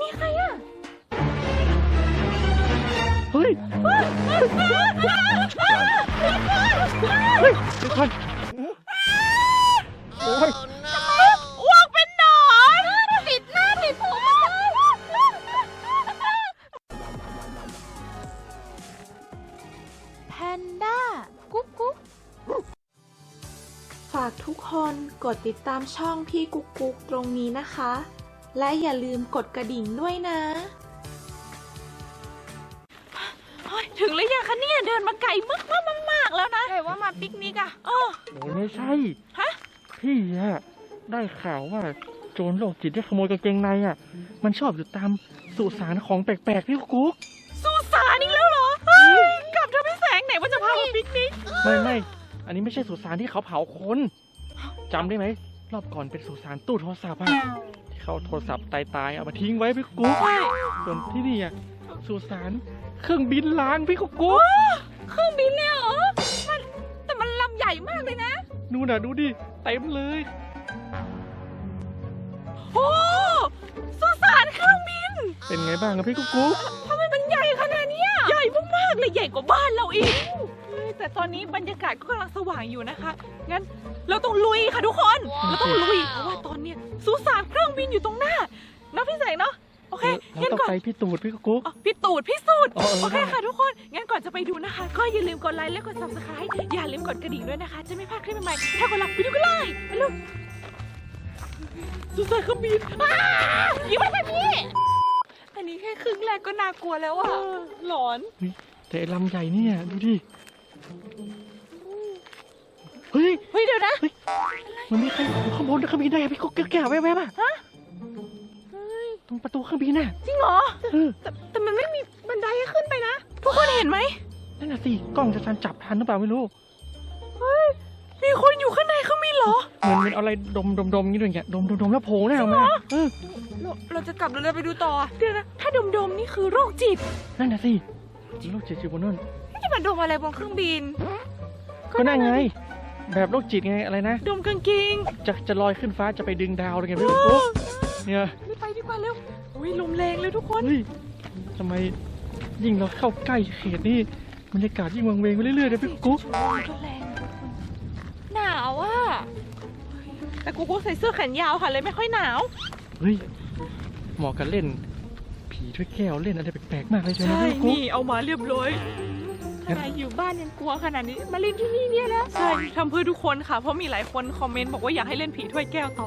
มีใครอะเฮ้ยเฮ้ยเดี๋ยวก่อนโอ้ยอ้วกเป็นหนอนติดหน้าติดผมแพนด้า กุ๊กกุ๊กฝากทุกคนกดติดตามช่องพี่กุ๊กกุ๊กตรงนี้นะคะ และอย่าลืมกดกระดิ่งด้วยนะเฮ้ยถึงแล้วยังคะเนี่ยเดินมาไกลมากมากมากๆแล้วนะแต่ว่ามาปิกนิกอะเออโอ้ยไม่ใช่ ฮะ พี่อะได้ข่าวว่าโจรโรคจิตได้ขโมยกางเกงในอะมันชอบอยู่ตามสุสานของแปลกๆพี่กุ๊กสุสานอีกแล้วเหรอเฮ้ยกลับเธอไม่แสงไหนว่าจะพามาปิกนิก ไม่ไม่อันนี้ไม่ใช่สุสานที่เขาเผาคนจำได้ไหม รอบก่อนเป็นสุสานตู้โทรศัพท์อะที่เขาโทรศัพท์ตายตายๆเอามาทิ้งไว้พี่กุ๊กใช่ส่วนที่นี่อะสุสานเครื่องบินล้างพี่กุ๊กกุ๊กเครื่องบินเนี่ยเหรอมันแต่มันลำใหญ่มากเลยนะนู่นน่ะดูดิเต็มเลยโอ้สุสานเครื่องบิน เป็นไงบ้างอะพี่กุ๊กากๆเลยใหญ่กว่าบ้านเราอีกเฮ้ยแต่ตอนนี้บรรยากาศก็กำลังสว่างอยู่นะคะ งั้นเราต้องลุยค่ะทุกคน เราต้องลุยเพราะว่าตอนเนี้ยสุสานเครื่องบินอยู่ตรงหน้าเนาะพี่แสงเนาะ โอเค เรางั้นต้องก่อน ไปพี่ตูดพี่กุ๊กกุ๊กอ๋อพี่ตูดพี่สุดอ๋อเออ โอเคได้ค่ะทุกคน งั้นก่อนจะไปดูนะคะ ก็อย่าลืมกดไลค์และกด subscribe อย่าลืมกดกระดิ่งด้วยนะคะ จะไม่พลาดคลิปใหม่ๆถ้ากดไลค์ไปดูกันเลยไปลูกสุสานเครื่องบินอ้ายิงมาทางนี้อันนี้แค่ครึ่งแรกก็น่ากลัวแล้วอะหลอน แต่ไอ้ลำใหญ่เนี่ยดูดิ เฮ้ย เฮ้ยเดี๋ยวนะมันมีใครอยู่ข้างบนเครื่องบินได้อะพี่กุ๊กแก่ๆแวบๆอะฮะตรงประตูเครื่องบินน่ะ จริงเหรอเออ แต่แต่มันไม่มีบันไดให้ขึ้นไปนะ ทุกคนเห็นไหมนั่นน่ะสิกล้องจะทันจับทันหรือเปล่าไม่รู้ เฮ้ยมีคนอยู่ข้างในเครื่องบินเหรอ เหมือนมันเอาอะไรดมดมดมอย่างนี้ด้วยเนี่ยดมดมดมแล้วโผล่หน้าออกมาเออเราเราจะกลับหรือเราไปดูต่อ เดี๋ยวนะ ถ้าดมดมๆนี่คือโรคจิต นั่นน่ะสิ โรคจิตอยู่บนนั่นจะมาดมอะไรบนเครื่องบิน ก็นั่นไง แบบโรคจิตไงอะไรนะ ดมกางเกงจะจะลอยขึ้นฟ้าจะไปดึงดาวอะไรไงพี่กุ๊กเนี่ยรีบไปดีกว่าเร็วอุ้ยลมแรงเลยทุกคนเฮ้ยทำไมยิ่งเราเข้าใกล้เขตนี่บรรยากาศยิ่งวังเวงไปเรื่อยๆเลยพี่กุ๊กลมก็แรงนะทุกคนหนาวอะเฮ้ยแต่กูก็ใส่เสื้อแขนยาวค่ะเลยไม่ค่อยหนาว เฮ้ยเหมาะกับเล่นผี ถ้วยแก้วเล่นอะไรแปลกๆมากเลยใช่ไหมใช่พี่กุ๊ก นี่เอามาเรียบร้อยขนาดอยู่บ้านยังกลัวขนาดนี้มาเล่นที่นี่เนี่ยแล้วใช่ทำเพื่อทุกคนค่ะ เพราะมีหลายคนคอมเมนต์บอกว่าอยากให้เล่นผีถ้วยแก้วต่อ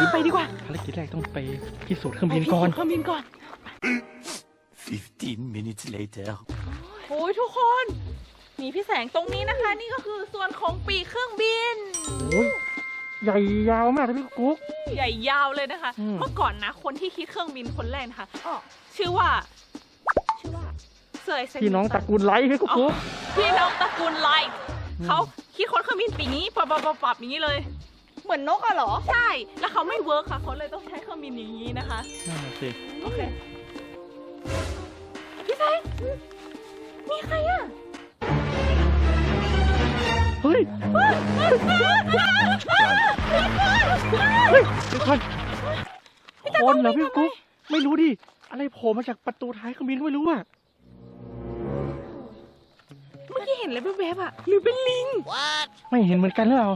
รีบไปดีกว่าภารกิจแรกต้องไปพิสูจน์เครื่องบินก่อนเครื่องบินก่อน 15 minutes later. โอ้ยทุกคน มีพี่แสงตรงนี้นะคะ นี่ก็คือส่วนของปีกเครื่องบิน โอ้ย ใหญ่ยาวมากเลยพี่กุ๊ก ใหญ่ยาวเลยนะคะ อืม เมื่อก่อนนะ คนที่คิดเครื่องบินคนแรกนะคะชื่อว่า ชื่อว่าเซอร์ไอเซนพี่น้องตระกูลไลท์พี่กุ๊ก พี่น้องตระกูลไลท์อืม เขาคิดค้นเครื่องบินปีนี้ปับปับปับปับอย่างนี้เลย เหมือนนกอะเหรอ ใช่ แล้วเขาไม่เวิร์คค่ะเขาเลยต้องใช้เครื่องบินอย่างนี้นะคะ นั่นน่ะสิโอเค พี่แซงมีใครอะเฮ้ยเฮ้ยเดี๋ยวก่อนคนเหรอพี่กุ๊กไม่รู้ดิ อะไรโผล่มาจากประตูท้ายเครื่องบินก็ไม่รู้อะ เมื่อกี้เห็นอะไรแวบๆอะหรือเป็นลิง ไม่เห็นเหมือนกันหรือเปล่า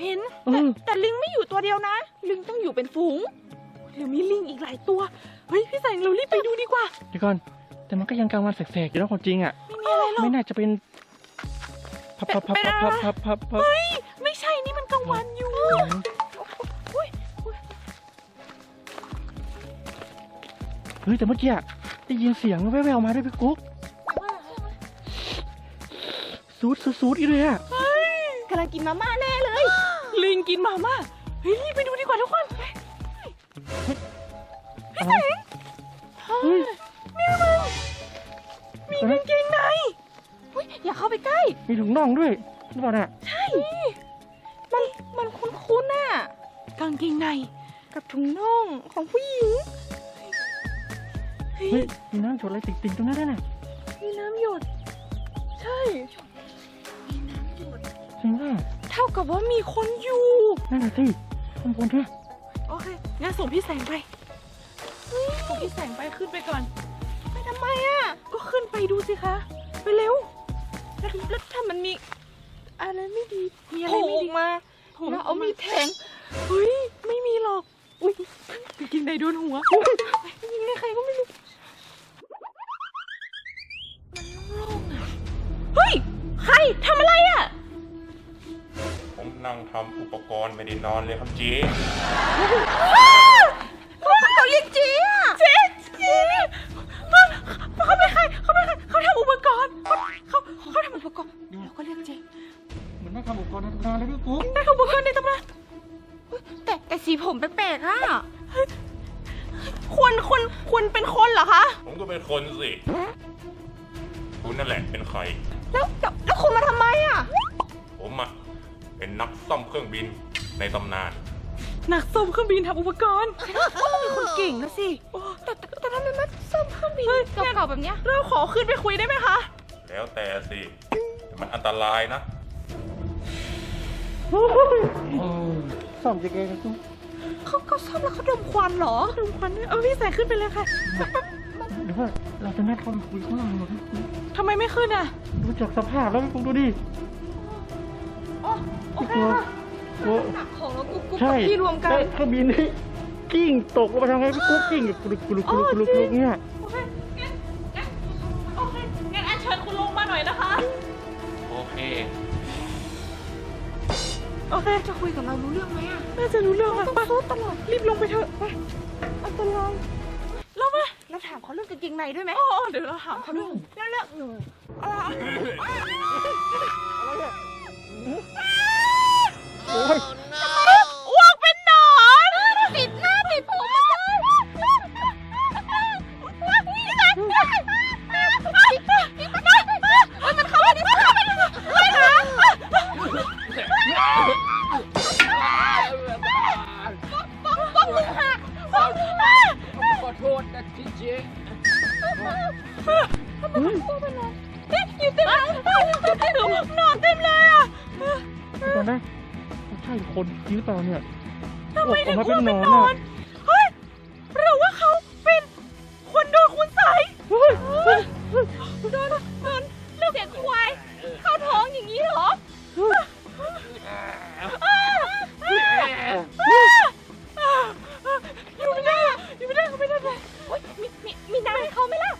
เห็นแต่อแต่ลิงไม่อยู่ตัวเดียวนะ ลิงต้องอยู่เป็นฝูงหรือมีลิงอีกหลายตัว เฮ้ยพี่แสงเรารีบไปดูดีกว่า เดี๋ยวก่อน แต่มันก็ยังกลางวันแสกๆอยู่แล้วความจริงอะ ไม่มีอะไรหรอก ไม่น่าจะเป็น พับพับพับพับพับพับพับเฮ้ยไม่ใช่นี่มันกลางวันอยู่เฮ้ยแต่เมื่อกี้อะได้ยินเสียงแว่วๆมาด้วยพี่กุ๊กซูดซูดซูดอีเลยอะกำลังกินมาม่าแน่เลย ลิงกินมาม่าเฮ้ยรีบไปดูดีกว่าทุกคน มีถุงน่องด้วยหรือเปล่าน่ะใช่ มันมันคุ้นๆน่ะกางเกงในกับถุงน่องของผู้หญิงเฮ้เฮ้ยยมีน้ำจดอะไรติ่งๆตรงนั้นด้วยน่ะมีน้ำหยด ใช่ จริงป่ะเท่ากับว่ามีคนอยู่ นั่นน่ะสิข้างบนด้วยโอเค งั้นส่งพี่แสงไปเฮ้ยของพี่แสงไปขึ้นไปก่อน ไปทำไมอะ ก็ขึ้นไปดูสิคะ ไปเร็ว แล้วแล้วถ้ามันมีอะไรไม่ดีมีอะไรโผล่ไม่ออดีกมาโผล่แล้วเอามีดแทงเฮ้ยไม่มีหรอกอุ้ยไปกินไดโดนหัวยิงในใครก็ไม่รู้เฮ้ยใครทำอะไรอะ ผมนั่งทำอุปกรณ์ไม่ได้นอนเลยครับเจ๊เข คนสิ คุณนั่นแหละเป็นใคร แล้วแล้วแล้วคุณมาทำไมอะ ผมอะเป็นนักซ่อมเครื่องบินในตำนานนักซ่อมเครื่องบินทำอุปกรณ์ คุณเก่งนะสิแต่แต่แต่ทำไมมาซ่อมเครื่องบินเฮ้ย เก่าๆแบบเนี้ยเราขอขึ้นไปคุยได้ไหมคะ แล้วแต่สิแต่มันอันตรายนะ ซ่อมจะเก่งกุ๊กเขาเขาซ่อมแล้วเขาดมควันเหรอดมควันด้วยเอาพี่แสงขึ้นไปเลยค่ะ เดี๋ยวว่าเราจะนัดเขาไปคุยข้างล่างหน่อยพี่กุ๊กทำไมไม่ขึ้นอะดูจากสภาพแล้วพี่กุ๊กดูดิอ๋อโอพี่เคกุ๊กค่ะกุ๊กหนักของแล้วกูกูใช่กับพี่รวมกันใช่เครื่องบินนี่กิ้งตกลงไปทำไงพี่กุ๊กกิ้งกรุกกรุกกรุกกรุกกรุกเนี่ย โอเคงั้นงั้นโอเคงั้นอันเชิญคุณลงมาหน่อยนะคะ โอเค โอเค จะคุยกับเรารู้เรื่องไหมอะ น่าจะรู้เรื่องอะต้องไปสู้ตลอด รีบลงไปเถอะไปอันตรายลงมาเราถามเขาเรื่องกางเกงในด้วยไหมอ๋อเดี๋ยวเราถามเขาด้วยแล้วเรื่องหนูอะไรโอ้ย ตอนแรกใช่คนจริงหรือเปล่าเนี่ยทำไมถึงออกอ้วมากเป็เป็นนหนนออนนเฮ้ยหรือว่าเขาเป็นคนโดนคุณใส่เฮ้ยโดนโดนแล้วเสียงควายเข้าท้องอย่างนี้เหรออยู่ไม่ได้อะอยู่ไม่ได้เขาไม่ได้เลยมีมีมีน้ำให้เขาไหมล่ะ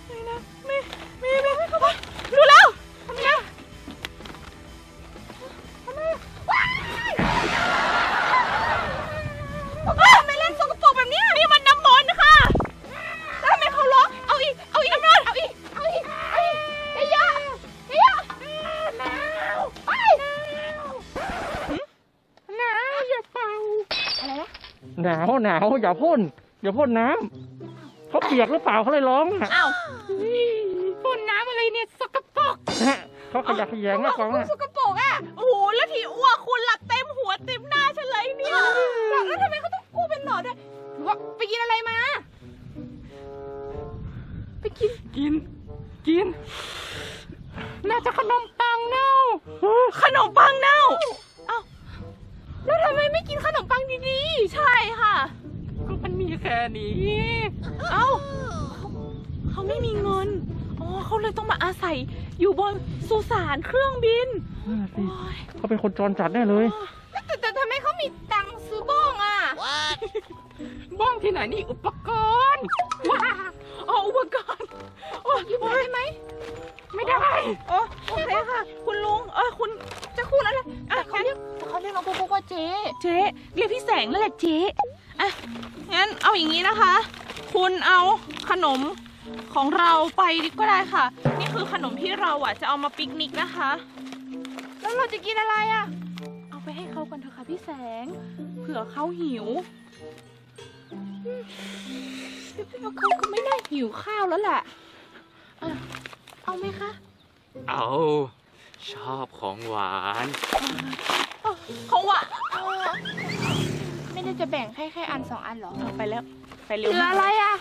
หนาวหนาวอย่าพ่นอย่าพ่นน้ำเขาเปียกหรือเปล่าเขาเลยร้องอะอ้าวฝุ่นน้ำอะไรเนี่ยสกปรกฮะเขาขยักขยงมากกว่าสกปรกอะ โอ้โห แล้วที่อ้วกคุณหลับเต็มหัวเต็มหน้าฉันเลยเนี่ยแล้วทำไมเขาต้องกู้เป็นหนอนด้วยหรือว่าไปกินอะไรมา ไปกิน กิน กิน น่าจะขนมปังเน่า ขนมปังเน่า เอ้า แล้วทำไมไม่กินขนม ปังดีใช่ค่ะ ก็มันมีแค่นี้ เอ้าเขาไม่มีเงิน อ๋อเขาเลยต้องมาอาศัยอยู่บนสุสานเครื่องบินนั่นน่ะสิโอ้ยเขาเป็นคนจรจัดแน่เลยๆแต่แต่ทำไมเขามีตังค์ซื้อบ้องอะ บ้องที่ไหนนี่อุปกรณ์ จ๊เรียกพี่แสงนั่นแหละเจ๊อะงั้นเอาอย่างนี้นะคะ คุณเอาขนมของเราไปก็ได้ค่ะ นี่คือขนมที่เราอะจะเอามาปิกนิกนะคะ แล้วเราจะกินอะไรอะ เอาไปให้เขากันเถอะค่ะพี่แสง เผื่อเขาหิวเขาก็ไม่น่าหิวข้าวแล้วแหละอะเอาไหมคะ เอาชอบของหวานเขาอะเออไม่ ได้จะแบ่งให้แค่อันสองอันเหรอเอาไปแล้ว ไปเหเร็วลืออะไรอะ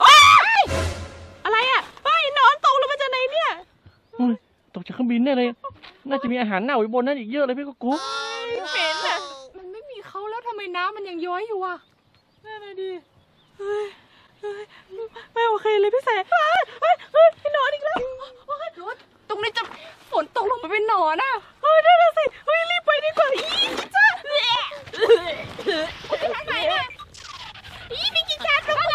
โอ๊ยอะไรอะเฮ้ยนอนตกลงมาจากไหนเนี่ยโอ้ยตกจากเครื่องบินแน่เลย น่าจะมีอาหารเน่าอยู่บนนั้นอีกเยอะเลยพี่กุ๊กกุ๊กเหม็นอะมันไม่มีเขาแล้วทำไมน้ำมันยังย้อยอยู่อะนั่นน่ะดิเฮ้ยไม่โอเคเลยพี่แสงเฮ้ยเฮ้ยเฮ้ยพี่นอนอีกแล้วหรือว่าตรงนี้จะฝนตกลงมาเป็นหนอนอะ ข้างไหนเนี่ยอีพี่กินแคทลงไป